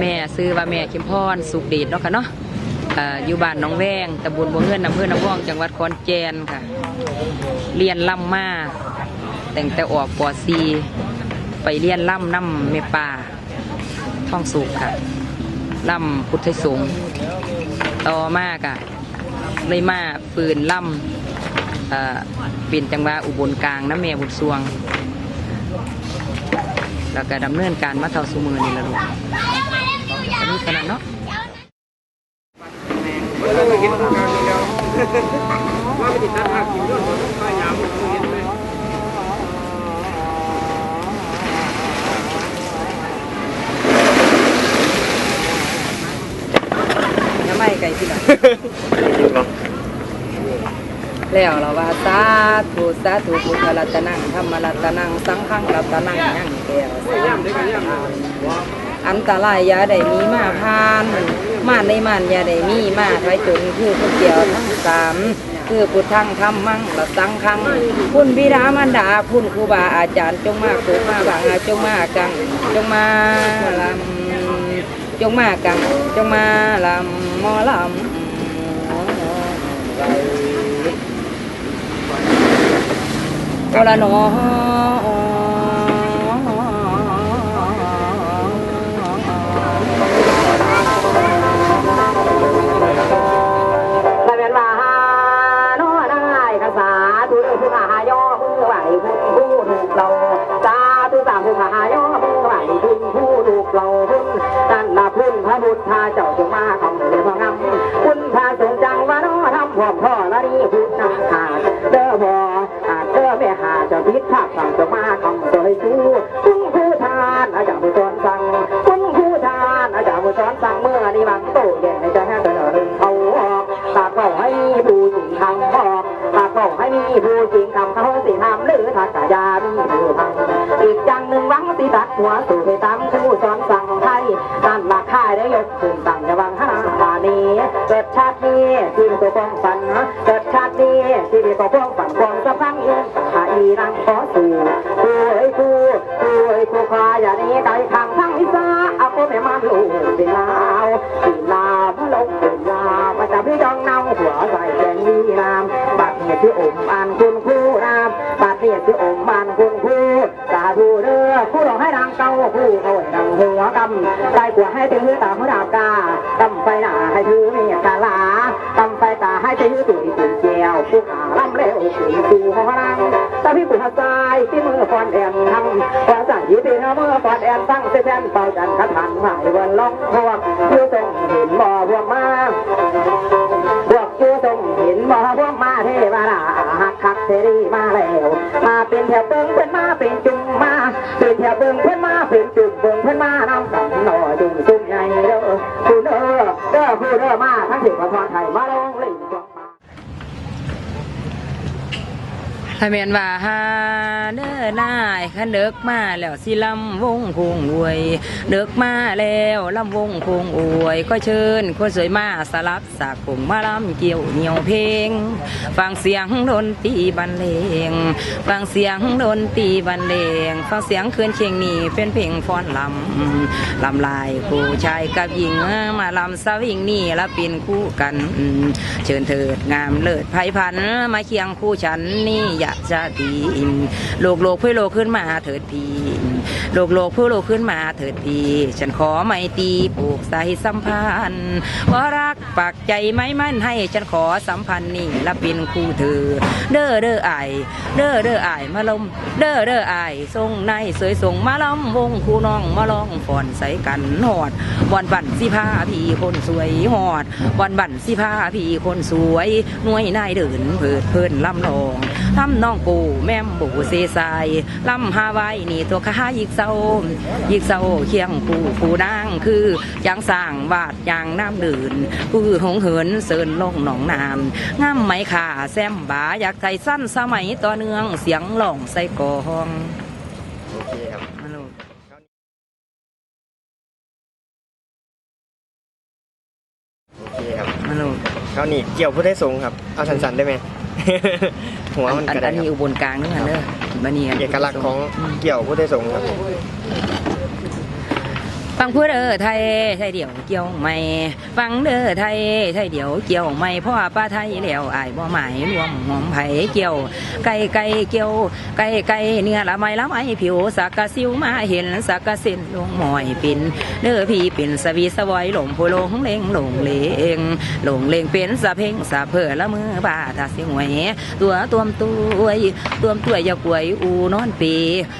แม่ซื้อว่าแม่เข็มพรสุขเดชเนาะค่ะเนาะอยู่บ้านน้องแวงตำบลบัวเงินอำเภอน้ำว่องจังหวัดขอนแก่นค่ะ เรียนล่ำมาแต่งแต่ออกปอซีไปเรียนล่ำน้ำเมป่าท่องสุขค่ะล่ำพุทธสงฆ์ต่อมากอะเลยมาฟืนล่ำเอ่อเป็นจังหวะอุบลกลางน้ำแม่บุญสวง แล้วก็ดำเนินการมาเท่าสุมือนี่ละลูก อันนี้ขนาดเนาะว่าไปติดตั้งภาพคิวด้วยก็ยาวมันเห็นไหมยังไม่ไกลที่ไหนแล้วเราว่าสาธุสาธุพุทธรัตนังธรรมรัตนังสังฆังรัตนังยังแก้วสาย่ำได้กันย่ำ อันตรายยาได้มีมาพานมาในมันยาได้มีมาไว้จนคือคนเดียวทั้งสามคือพุทธังธรรมังและสังฆังคุณบิดามารดาคุณครูบาอาจารย์จงมาปลูมาบางจงมากังจงมาลำจงมากังจงมาลำมอลำโอละหนอ พาเจ้าจงมาคำเดพงำคุณพาสงจังวานอทำพร้อมพ่อละนี่พุทธหาเด้อบ่อาเด้อแม่หาจ้าพิษภาคสั่งจงมาคำสวยชูคุณผู้ทานอาจารย์ผู้สอนสั่งคุณผู้ทานอาจารย์ผู้สอนสั่งเมื่อนี้บังโตเย็นในใจแห้งเดินเขาออกตาก็ให้ผู้จริงคำบอกตาก็ให้มีผู้จริงคำเขาสิทำหรือทักกายามีผู้ทำอีกจังหนึ่งหวังสิตัดหัวสู่ไปตามผู้สอนสั่งไทยนั่นละ ค่าได้ยกขึ้นตั้งจะวังห้าบานี้เกิดชาตินี้ที่มีตัวกองฝันเกิดชาตินี้ที่มีตัวกองฝันความสำคัญเงินหาอีรังขอสู่ผู้เอ้ยผู้ผู้เอ้ยผู้คาอย่านี้ไกลทางทั้งวิสาอาโปแม่มันลูกเป็นลาวเป็นลาวพะลงเป็นลาวมาจับพี่จองเนาหัวใส่แดงดีนามบัดเนี่ยที่อมอันคุณครูนามบัดเนี่ยที่อมอันคุณคู่ รูสาธุเด้อผู้ร้องให้ดังเก่าผู้เขาดังหัวกำได้กว่าให้ถือตาหัวดาบกาตำไฟหน้าให้ถือมีกาลาตำไฟตาให้ถือตุ่ยตุ่ยแก้วผู้ขาล่ำเร็วตุ่ยตูหัวรังตาพี่ปุถทรายที่มือฟอนแอนทำว่าสั่งยีตีนะมือฟอนแอนตั้งเส้นเป่าจันขันหันหายวันล็อกพวกยูทรงเห็นบ่อพวกมาพวกยูทรงเห็นบ่พวกมาเทวดา คักเทรีมาแล้วมาเป็นแถวเบิ้งเพื่อนมาเป็นจุ่มมาเป็นแถวเบิ้งเพื่อนมาเป็นจุ่มเบิ้งเพื่อนมานำสันหน่อจุ่มจุงใหญ่เด้อคุณเด้อเด้อคุณเด้อมาทั้งสิบประทอนไทยมาลงเลย ถ้าแม่นว่าหาเด้อนายขันเด็กมาแล้วสิลำวงคงอวย เด็กมาแล้วลำวงคงอวย ก็เชิญคนสวยมาสลับสากผงมาลำเกี่ยวเหนียวเพลง ฟังเสียงดนตรีบรรเลง ฟังเสียงดนตรีบรรเลง ฟังเสียงเคลื่อนเชียงนี่เป็นเพลงฟ้อนลำลำลายผู้ชายกับหญิงมาลำสวิงนี่ละป็นคู่กัน เชิญเถิดงามเลิศไพพันมาเคียงคู่ฉันนี่อย่ากจะดีโลกโลกเพื่อโลกขึ้นมาเถิดพีโลกโลกเพื่อโลกขึ้นมาเถิดพีฉันขอไม่ตีผูกสายสัมพันธ์ว่ารักปักใจไม่มั่นให้ฉันขอสัมพันธ์นี่ละเป็นคู่เธอ เด้อเด้อไอเด้อเด้อไอมาลมเด้อเด้อไอทรงในสวยส่งมาลำวงคู่น้องมาลองฟอนใส่กันหอดวันบั่นสิพาพี่คนสวยหอดวันบั่นสิพาพี่คนสวยหน่วยนายเดินเพิดเพิ่นลำลองทำน้องปู่แม่มปู่เซซายลำฮาไว้นี่ตัวข้ายิกเศร้ายิกเศร้าเคียงปู่ผู้นางคือยังสร้างวาดยางน้ำดื่นคือหงเหินเสินลงหนองน้ำง่ำไหมขาแซมบาอยากใส่สั้นสมัยต่อเนืองเสียงหล่องใส่กองโอเคครับมาลูกโอเคครับมาลูกเขานี่เกี่ยวพุทธสงฆ์ครับ เอาสันๆได้ไหม หัวมันอันก็ได้อันคนี้รับอุบลกลางนี่ค่ะเด้อบันนี้เอกลักษณ์ของเกี่ยวพุทธสงฆ์ครับ ฟังพูดเด้อไทยไทยเดี่ยวเกี่ยวไม่ฟังเด้อไทยไทยเดี่ยวเกี่ยวไม่พ่อป้าไทยแล้วไอายบ่หมายรวมหอมไผ่เกี่ยว ไก่ไก่เกี่ยวไก่ไก่เนื้อละไม้ละไม้ผิวสักกะซิวมาเห็นสักกะเส้นลงหมอยปิ่นเด้อพี่ปิ่นสวีสวอยหลงผู้ลงเลงหลงเลงหลงเลงเป็นสะเพ่งสะเพอละมือบาทาสิหวยตัวตัวมตัวตัวมตัวอย่ากวยอูนอนปี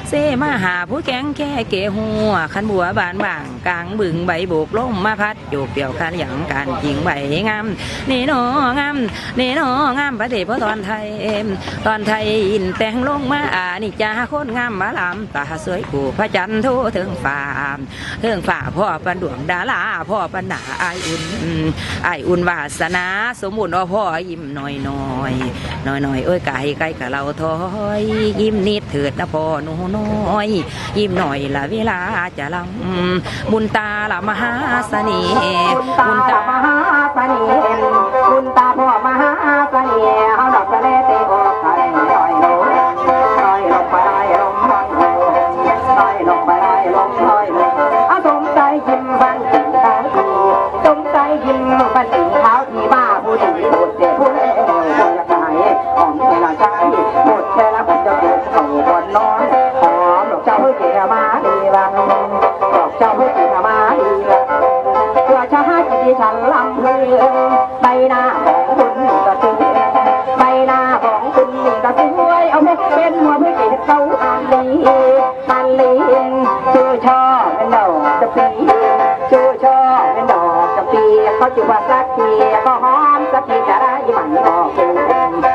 เซมาหาผู้แกงแค่เกหัวขันบัวบานบางกลางบึงใบโบกลมมาพัดโยกเปี่ยวคันหยังการยิงใบงามนี่หนองามนี่หนองามประเทศพระตอนไทยตอนไทยอินแต่งลงมาอานี่จ้าคนงามมาลำตาสวยกูพระจันทร์โทถึงฝ่าถึงฝ่าพ่อปันดวงดาราพ่อปันหนาอายอุ่นอายอุ่นวาสนา สมมุติว่าพ่อยิ้มหน่อยหน่อยหน่อยหน่อยเอ้ยไก่ไก่กับเราถอยยิ้มนิดเถิดนะพ่อหนูน้อย ยิ้มหน่อยละเวลาจะลำบุญตาละมหาเสน่ห์บุญตามหาเสน่ห์บุญตาพ่อมหาเสน่ห์เขาดอกกระเดเตโอ ติที่ฉันลำเพลินใบหน้าของคุณนี่ก็สวยใบหน้าของคุณนี่ก็สวยเอาเม็ดเป็นหัวเพื่อเก็บเต้าอันลีอันลีชื่อชอบเป็นดอกจะปีชื่อชอบเป็นดอกจะปีเขาจุว่าสักทีก็หอมสักทีจะได้ไหมบอกคุณบอกคุณ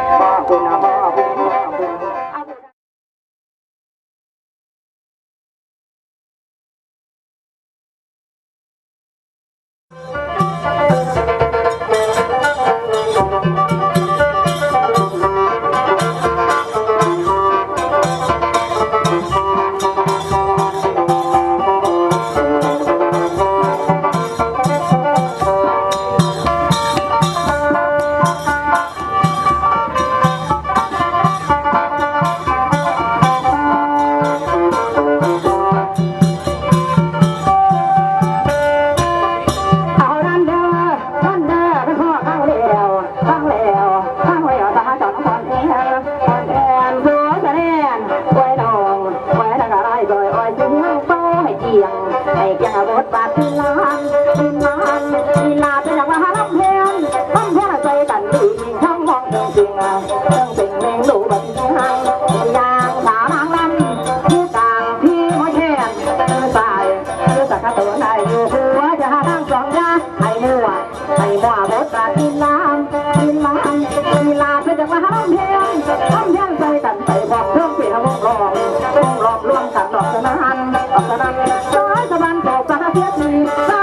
ส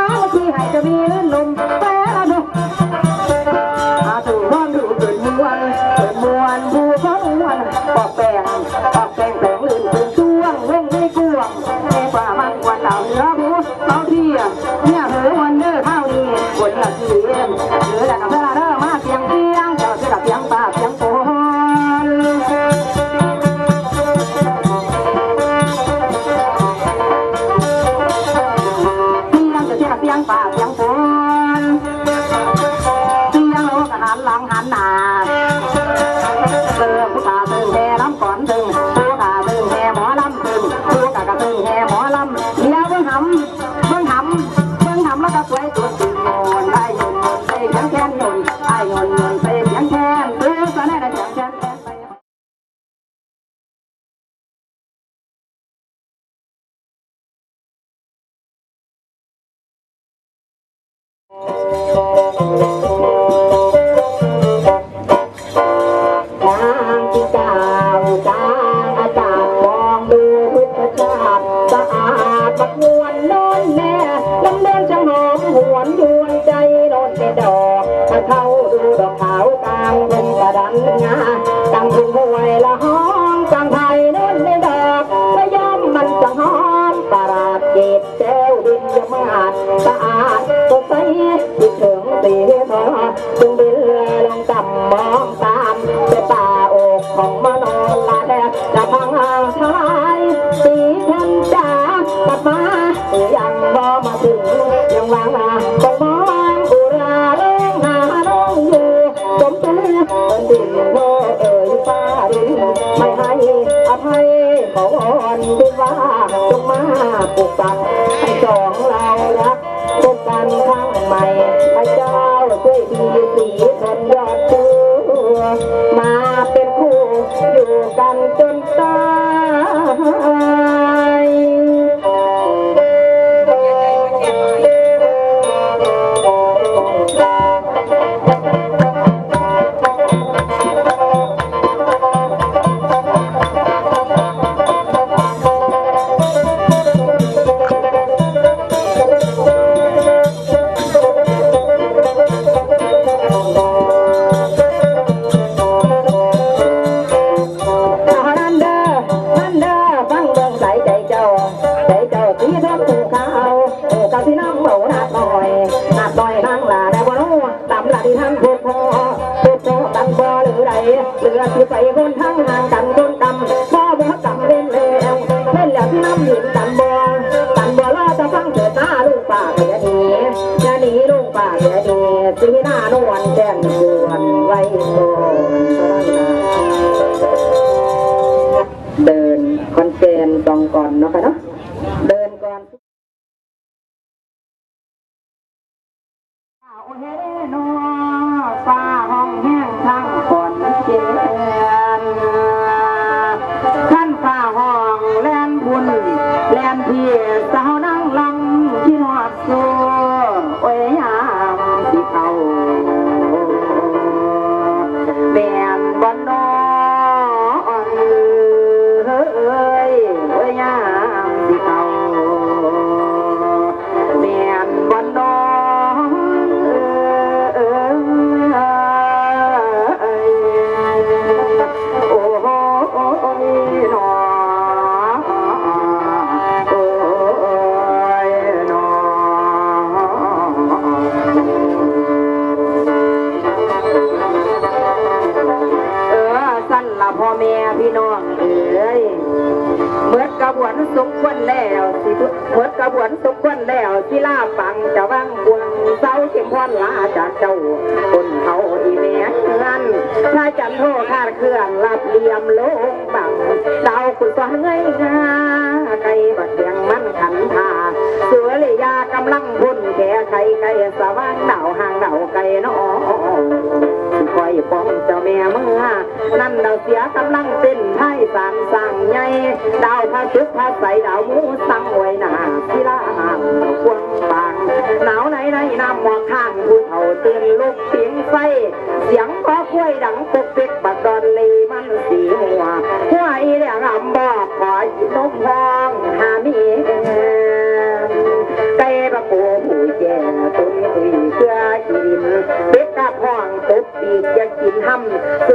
นางที่เจึงเบื่อลงจำมองตามแต่ป่าอกของมโนลาแดดจะพังหางทลายสีท่านจ๋ากับมาหรือยังบ่มาถึงยังวางมาคงมองอุราเล่งหาน้งอยู่สมตื้อเป็นดินโลเอ่ยฟ้าดินไม่ให้อภัยขอวอนด้ว่าจงมาปลุกปักให้สองเรารัก สีทนยอดตัวมาเป็นคู่อยู่กันจนตาย ลูกป่าก็อย่าหนีจะหนีลูกป่าอย่าหนีสีหน้านวลแจ้งชวนไว้ก่อนเดินคอนเกนตองก่อนเนาะค่ะเนาะ แล้วสิเมื่อกระบวนสมควรแล้วสิลาฟังจะวังบวงเศร้าเข็มพรลาจากเจ้าคนเขาอีแม่นั่นถ้าจันโทคาดเคลื่อนรับเหลี่ยมโลกบังดาวคุณสอนเงยงาไก่บัดเดียงมันขันทาเสือเลยยากำลังพุ่นแก่ไก่ไก่สว่างดาวห่างดาวไก่นอ ป้องเจ้าแม่เมื่อนั่นดาวเสียกำลังเต้นไทยสามสั่งใหญ่ดาวพระชุกพระใสดาวมูสั่งไว้หนาพิลาหามควงปางหนาวไหนในน้ำหมอกข้างผู้เฒ่าตื่นลุกเสียงไฟเสียงก็คุ้ยดังปกปิกบัดดอนลีมันสีหัวหัวอีเรียงอำบอกขอหยิบนมพองหามีไก่ปะโกผู้แก่ จ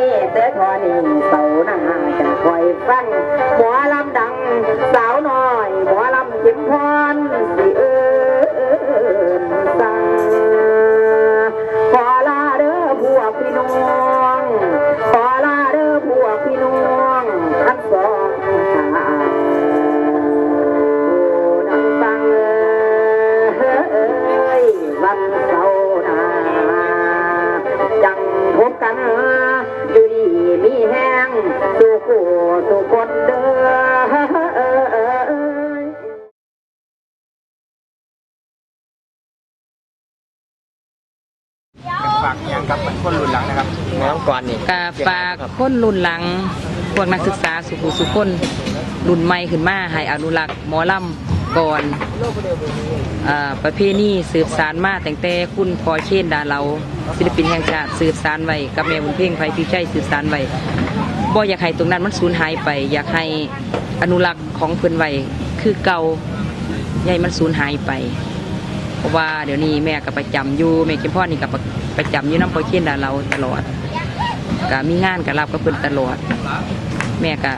มคดีแต่ทอนี่เสาหน้าจะคอยฟังหมอลำดัง สาวน้อยหมอลำจิมพร น้องก่อนนี่กาฝากคนรุ่นหลัง พวกนักศึกษาสุขุสุคนรุ่นใหม่ขึ้นมาให้อนุรักษ์หมอลำก่อนอ่าประเพณีสืบสารมาแต่งแต่คุณพอเชนดาเราศิลปินแห่งชาติสืบสารไว้กับแม่บุญเพ่งไฟพิชัยสืบสารไว้บ่อยากให้ตรงนั้นมันสูญหายไป อยากให้อนุรักษ์ของเพิ่นไว้คือเก่าใหญ่มันสูญหายไปเพราะว่าเดี๋ยวนี้แม่ก็ประจำอยู่แม่เข็มพ่อนี่ก็ประประจำอยู่น้ำพอเชนดาเราตลอด ก็มีงานก็รับกับเพิ่นตลอด แม่ก็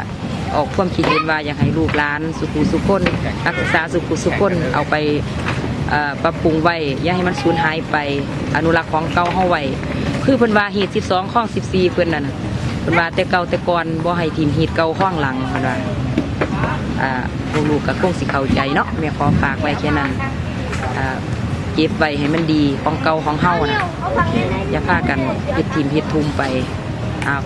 ออกความคิดเห็นว่าอยากให้ลูกหลานสุขุสุคนนักศึกษาสุขุสุคนเอาไปปรับปรุงไว้อย่าให้มันสูญหายไป อนุรักษ์ของเก่าเฮาไว้คือเพิ่นว่าฮีด12ข้อง14เพิ่นนั่นเพิ่นว่าแต่เก่าแต่ก่อนบ่ให้ทีมฮีดเก่าข้องหลังเพิ่นว่าอ่าพวกลูกก็คงสิเข้าใจเนาะแม่ขอฝากไว้แค่นั้นอ่าเก็บไว้ให้มันดีของเก่าของเฮานะอย่าพากันเฮ็ดทีมเฮ็ดทุมไป อ้าว